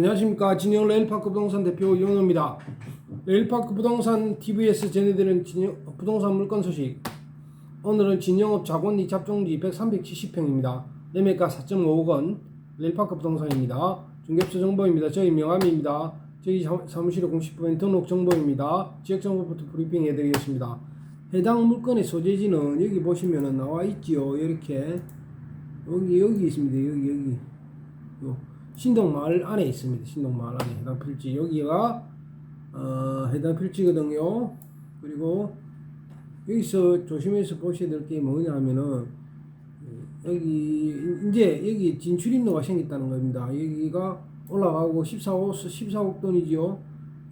안녕하십니까 진영 레일파크 부동산 대표 이원호입니다. 레일파크 부동산 TV에서 전해드리는 진영, 부동산 물건 소식 오늘은 진영업 자본리 잡종지 100, 370평입니다. 매매가 4.5억 원 레일파크 부동산입니다. 중개업소 정보입니다. 저희 명함입니다. 저희 사- 사무실의 공식부인 등록 정보입니다. 지역 정보부터 브리핑 해드리겠습니다. 해당 물건의 소재지는 여기 보시면 나와 있지요. 이렇게 여기 여기 있습니다. 여기 여기 요 신동 마을 안에 있습니다. 신동 마을 안에 해당 필지 여기가 어, 해당 필지거든요. 그리고 여기서 조심해서 보셔야 될 게 뭐냐 하면은 여기 이제 여기 진출입로가 생겼다는 겁니다. 여기가 올라가고 14호 14억 돈이지요.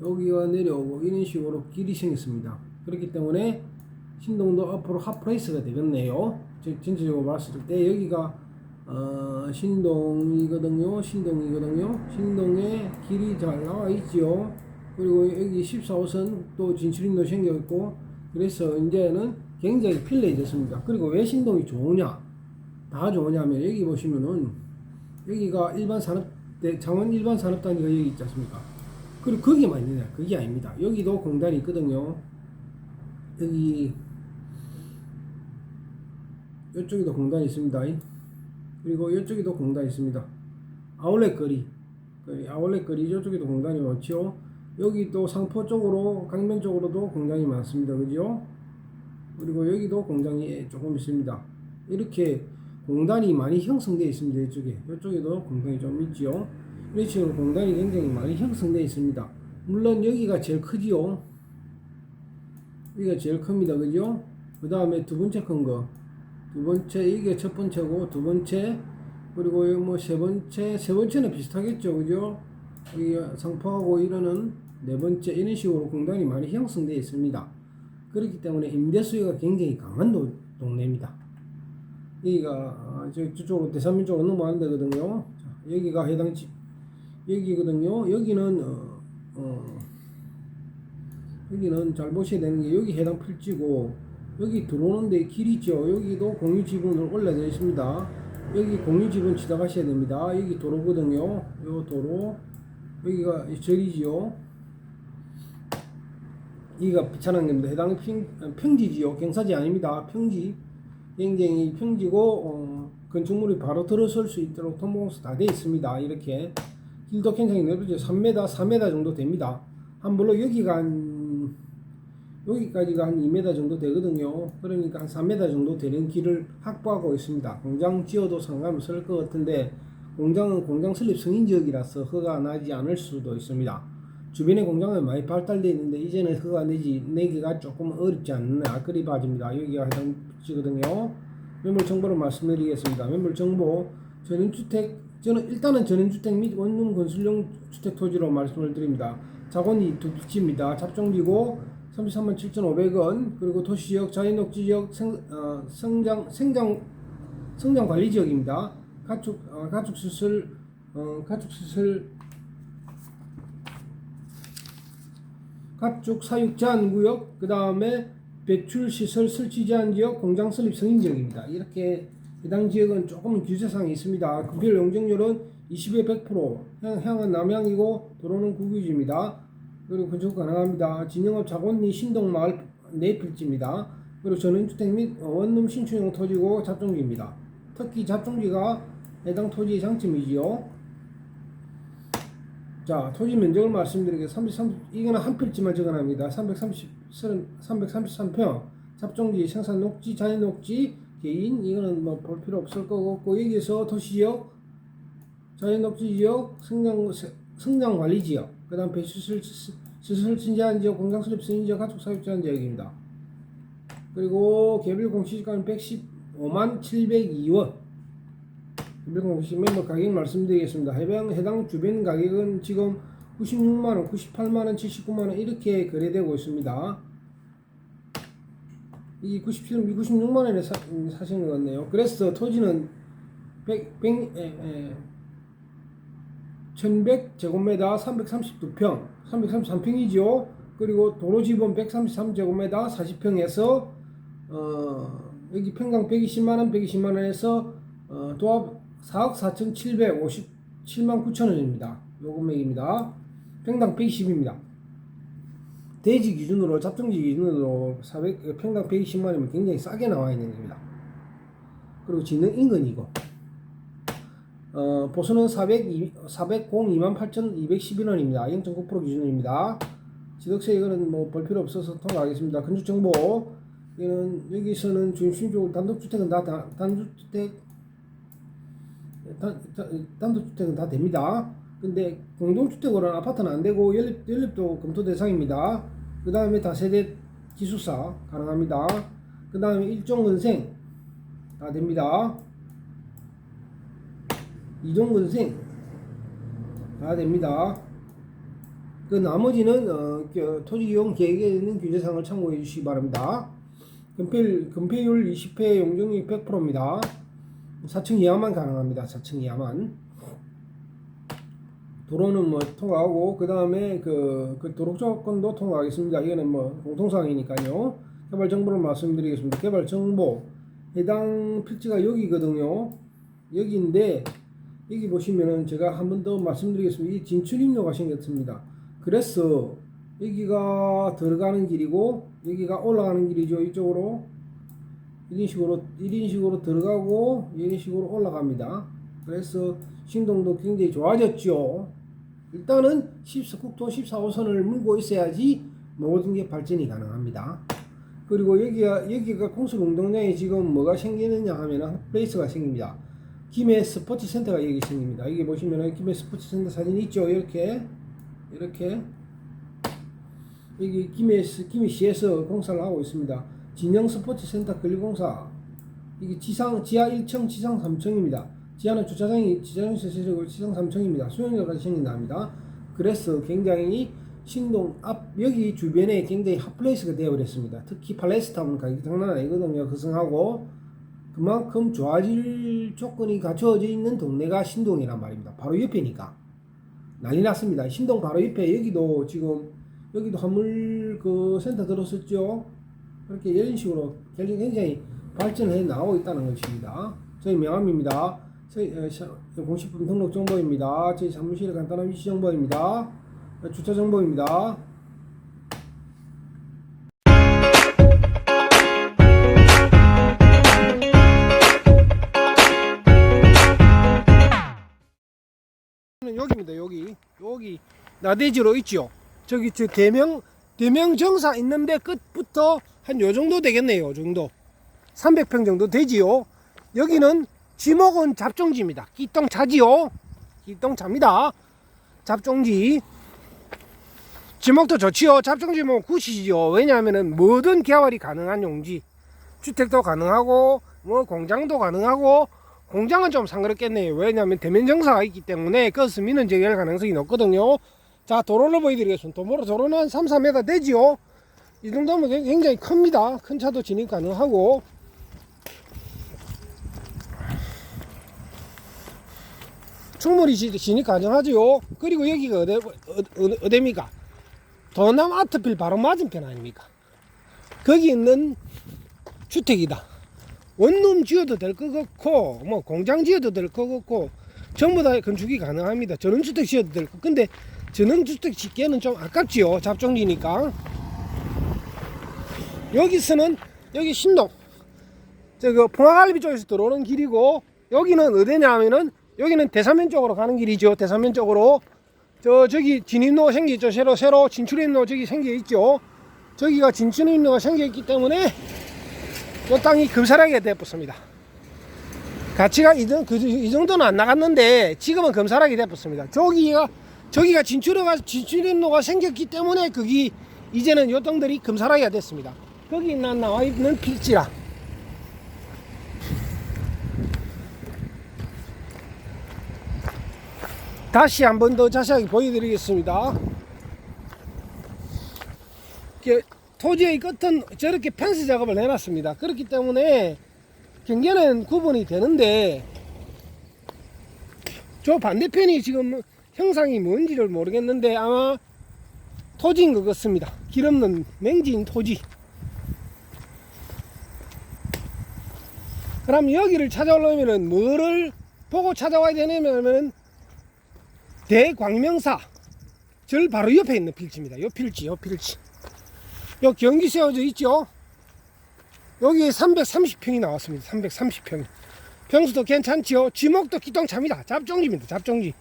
여기가 내려오고 이런 식으로 길이 생겼습니다. 그렇기 때문에 신동도 앞으로 핫플레이스가 되겠네요. 즉, 전체적으로 봤을 때 여기가 어, 신동이거든요. 신동이거든요. 신동에 길이 잘 나와 있지요. 그리고 여기 14호선 또 진출인도 생겼고 그래서 이제는 굉장히 편리해졌습니다. 그리고 왜 신동이 좋으냐? 다 좋으냐면 여기 보시면은 여기가 일반 산업 장원 일반 산업 단지가 여기 있지 않습니까? 그리고 거기만 있느냐? 그게 아닙니다. 여기도 공단이 있거든요. 여기 이쪽에도 공단이 있습니다. 그리고 이쪽에도 공단이 있습니다. 아울렛 거리, 그 아울렛 거리 이쪽에도 공단이 많죠. 여기 또 상포 쪽으로 강변 쪽으로도 공장이 많습니다. 그죠? 그리고 여기도 공장이 조금 있습니다. 이렇게 공단이 많이 형성되어 있습니다. 이쪽에 이쪽에도 공단이 좀 있지요. 이런 식으로 공단이 굉장히 많이 형성되어 있습니다. 물론 여기가 제일 크지요. 여기가 제일 큽니다. 그죠? 그 다음에 두 번째 큰 거. 두 번째, 이게 첫 번째고, 두 번째, 그리고 뭐 세 번째, 세 번째는 비슷하겠죠. 그죠? 여기 상포하고 이러는 네 번째, 이런 식으로 공단이 많이 형성되어 있습니다. 그렇기 때문에 임대 수요가 굉장히 강한 도, 동네입니다. 여기가, 아, 저, 저쪽으로, 대산민 쪽으로 넘어가는 데거든요. 자, 여기가 해당 집, 여기거든요. 여기는, 어, 어, 여기는 잘 보셔야 되는 게 여기 해당 필지고 여기 들어오는데 길 있죠. 여기도 공유 지분을 올려져 있습니다. 여기 공유 지분 지나가셔야 됩니다. 여기 도로거든요. 요 도로 여기가 절이지요. 여기가 비천한 겁니다. 해당 평, 평지지요. 경사지 아닙니다. 평지. 굉장히 평지고 어, 건축물이 바로 들어설 수 있도록 통보공사 다 되어 있습니다. 이렇게 길도 굉장히 넓죠. 3m, 4m 정도 됩니다. 한 물론 여기가 한 여기까지가 한 2m 정도 되거든요. 그러니까 한 3m 정도 되는 길을 확보하고 있습니다. 공장 지어도 상관없을 것 같은데 공장은 공장 설립 승인 지역이라서 허가 나지 않을 수도 있습니다. 주변에 공장은 많이 발달되어 있는데 이제는 허가 내지 내기가 조금 어렵지 않나 그리 봐집니다. 여기가 해당 지거든요. 매물 정보를 말씀드리겠습니다. 매물 정보 전원주택 저는 일단은 전원주택 및 원룸 건설용 주택 토지로 말씀을 드립니다. 자본이 두 필지입니다. 잡종지고 33만 7,500원 그리고 도시지역 자연녹지지역 생, 어, 성장 생장 성장 관리 지역입니다. 가축 어, 가축 수술 어, 가축 수술 가축 사육 제한 구역 그 다음에 배출 시설 설치 제한 지역 공장 설립 승인 지역입니다. 이렇게 해당 지역은 조금은 규제사항이 있습니다. 급별 용적률은 20에 100% 향, 향은 남향이고 도로는 국유지입니다. 그리고 건축 가능합니다. 진영업 자본리 신동마을 네 필지입니다. 그리고 전원주택 및 원룸 신축용 토지고 잡종지입니다. 특히 잡종지가 해당 토지의 장점이지요. 자, 토지 면적을 말씀드리겠습니다. 33, 이거는 한 필지만 적어납니다. 330, 333평. 잡종지, 생산 녹지, 자연 녹지, 개인, 이거는 뭐 볼 필요 없을 거고, 없고, 여기서 도시지역, 자연 녹지 지역, 성장, 성장 관리 지역, 그 다음 배수 술, 시설 신제한 지역, 공장 설립 승인 지역, 가축 사육 제한 지역입니다. 그리고 개별 공시지가는 115만 702원. 개별 공시 멤버 가격 말씀드리겠습니다. 해당, 해당 주변 가격은 지금 96만원, 98만원, 79만원 이렇게 거래되고 있습니다. 이 97, 96만원에 사, 사신 것 같네요. 그래서 토지는 100, 100, 에, 에, 1100제곱미터 332평, 333평이죠. 그리고 도로 지분 133제곱미터 40평에서 어, 여기 평당 120만 원, 120만 원에서 어, 도합 4억 4,757만 9천 원입니다. 요 금액입니다. 평당 120입니다. 대지 기준으로 잡종지 기준으로 400 평당 120만이면 굉장히 싸게 나와 있는 겁니다. 그리고 지능 인근이고 어, 보수는 400, 402만 8,211원입니다. 0.9% 기준입니다. 지덕세 이거는 뭐 볼 필요 없어서 통과하겠습니다. 건축 정보 이거는 여기서는 중심적으로 단독주택은 다, 다 단독주택 단, 단, 단독주택은 다 됩니다. 근데 공동주택으로는 아파트는 안 되고 연립, 연립도 검토 대상입니다. 그 다음에 다세대 기숙사 가능합니다. 그 다음에 일종건생 다 됩니다. 이종건생 다 됩니다. 그 나머지는 어, 그 토지 이용 계획에 있는 규제사항을 참고해 주시기 바랍니다. 금폐율, 금폐율 20회 용적률 100%입니다. 4층 이하만 가능합니다. 4층 이하만. 도로는 뭐 통과하고 그 다음에 그, 그 도로 조건도 통과하겠습니다. 이거는 뭐 공통사항이니까요. 개발 정보를 말씀드리겠습니다. 개발 정보 해당 필지가 여기거든요. 여기인데 여기 보시면은 제가 한 번 더 말씀드리겠습니다. 이 진출 입로가 생겼습니다. 그래서 여기가 들어가는 길이고 여기가 올라가는 길이죠. 이쪽으로 이런 식으로 이런 식으로 들어가고 이런 식으로 올라갑니다. 그래서 신동도 굉장히 좋아졌죠. 일단은 14, 국토 14호선을 물고 있어야지 모든 게 발전이 가능합니다. 그리고 여기가 여기가 공설 운동장에 지금 뭐가 생기느냐 하면은 플레이스가 생깁니다. 김해 스포츠 센터가 여기 생깁니다. 여기 보시면은 김해 스포츠 센터 사진 있죠. 이렇게 이렇게 여기 김해 김해시에서 공사를 하고 있습니다. 진영 스포츠 센터 건립공사 이게 지상 지하 1층 지상 3층입니다. 지하는 주차장이 지하는 세세적으로 지상 3층입니다. 수영장까지 생긴답니다. 그래서 굉장히 신동 앞 여기 주변에 굉장히 핫플레이스가 되어버렸습니다. 특히 팔레스타운 가격 장난 아니거든요. 거성하고 그만큼 좋아질 조건이 갖춰져 있는 동네가 신동이란 말입니다. 바로 옆에니까 난리 났습니다. 신동 바로 옆에 여기도 지금 여기도 화물 그 센터 들었었죠. 그렇게 이런 식으로 굉장히 발전해 나오고 있다는 것입니다. 저희 명함입니다. 저희 어, 샤- 공식품 등록 정보입니다. 저희 사무실의 간단한 위치 정보입니다. 어, 주차 정보입니다. 여기입니다. 여기 여기 나대지로 있죠. 저기 저 대명 대명 정사 있는데 끝부터 한 요 정도 되겠네요. 요 정도 300평 정도 되지요. 여기는 지목은 잡종지입니다. 기똥차지요. 기똥차입니다. 잡종지. 지목도 좋지요. 잡종지면 굿이지요. 왜냐하면은 뭐든 개발이 가능한 용지. 주택도 가능하고 뭐 공장도 가능하고 공장은 좀 상그럽겠네요. 왜냐하면 대면 정사가 있기 때문에 그것은 민원 제기할 가능성이 높거든요. 자 도로를 보여드리겠습니다. 도로, 도로는 한 3, 4m 되지요. 이 정도면 굉장히 큽니다. 큰 차도 진입 가능하고 충분히 지- 진입 가능하지요. 그리고 여기가 어디, 어디, 어디 입니까? 도남 아트필 바로 맞은편 아닙니까? 거기 있는 주택이다. 원룸 지어도 될 것 같고, 뭐 공장 지어도 될 것 같고, 전부 다 건축이 가능합니다. 전원주택 지어도 될 것. 근데 전원주택 짓기에는 좀 아깝지요. 잡종지니까. 여기서는 여기 신동, 저그 봉화갈비 쪽에서 들어오는 길이고, 여기는 어디냐 하면은 여기는 대사면 쪽으로 가는 길이죠. 대사면 쪽으로. 저 저기 진입로가 생겨 있죠. 새로 새로 진출입로 저기 생겨 있죠. 저기가 진출입로가 생겨 있기 때문에 이 땅이 금사라게 되었습니다. 가치가 이, 정- 그, 이 정도는 안 나갔는데 지금은 금사라게 되었습니다. 저기가 저기가 진출로가 진출입로가 생겼기 때문에 거기 이제는 요 땅들이 금사라기가 됐습니다. 거기 나 나와 있는 필지라. 다시 한 번 더 자세하게 보여드리겠습니다. 이렇게 토지의 끝은 저렇게 펜스 작업을 해놨습니다. 그렇기 때문에 경계는 구분이 되는데 저 반대편이 지금 형상이 뭔지를 모르겠는데 아마 토지인 것 같습니다. 길 없는 맹지인 토지. 그럼 여기를 찾아오려면은 뭐를 보고 찾아와야 되냐면은 대광명사 절 바로 옆에 있는 필지입니다. 요 필지, 요 필지. 요 경기 세워져 있죠? 여기 330평이 나왔습니다. 330평. 평수도 괜찮지요? 지목도 기똥차입니다. 잡종지입니다. 잡종지.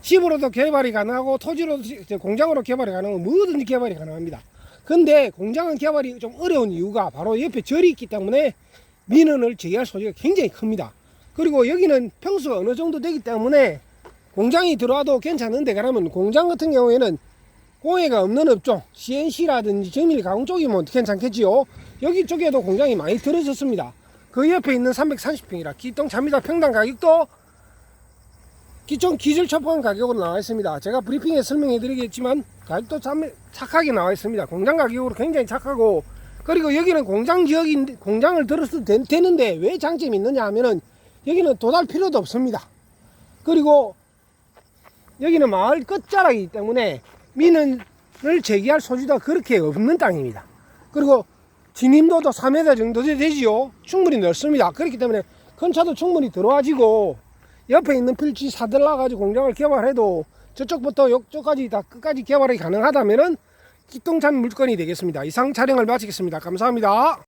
집으로도 개발이 가능하고 토지로도 공장으로 개발이 가능하고 뭐든지 개발이 가능합니다. 근데 공장은 개발이 좀 어려운 이유가 바로 옆에 절이 있기 때문에 민원을 제기할 소지가 굉장히 큽니다. 그리고 여기는 평수가 어느 정도 되기 때문에 공장이 들어와도 괜찮은데 그러면 공장 같은 경우에는 공해가 없는 업종 CNC라든지 정밀 가공 쪽이면 괜찮겠지요. 여기 쪽에도 공장이 많이 들어졌습니다. 그 옆에 있는 330평이라 기똥차입니다. 평당 가격도 기존 기술 처분 가격으로 나와 있습니다. 제가 브리핑에 설명해 드리겠지만 가격도 참 착하게 나와 있습니다. 공장 가격으로 굉장히 착하고 그리고 여기는 공장 지역인 공장을 되, 되는데 왜 장점이 있느냐 하면은 여기는 도달 필요도 없습니다. 그리고 여기는 마을 끝자락이기 때문에 민원을 제기할 소지가 그렇게 없는 땅입니다. 그리고 진입로도 3m 정도 되지요. 충분히 넓습니다. 그렇기 때문에 큰 차도 충분히 들어와지고 옆에 있는 필지 사들라 가지고 공장을 개발해도 저쪽부터 이쪽까지 다 끝까지 개발이 가능하다면은 기똥찬 물건이 되겠습니다. 이상 촬영을 마치겠습니다. 감사합니다.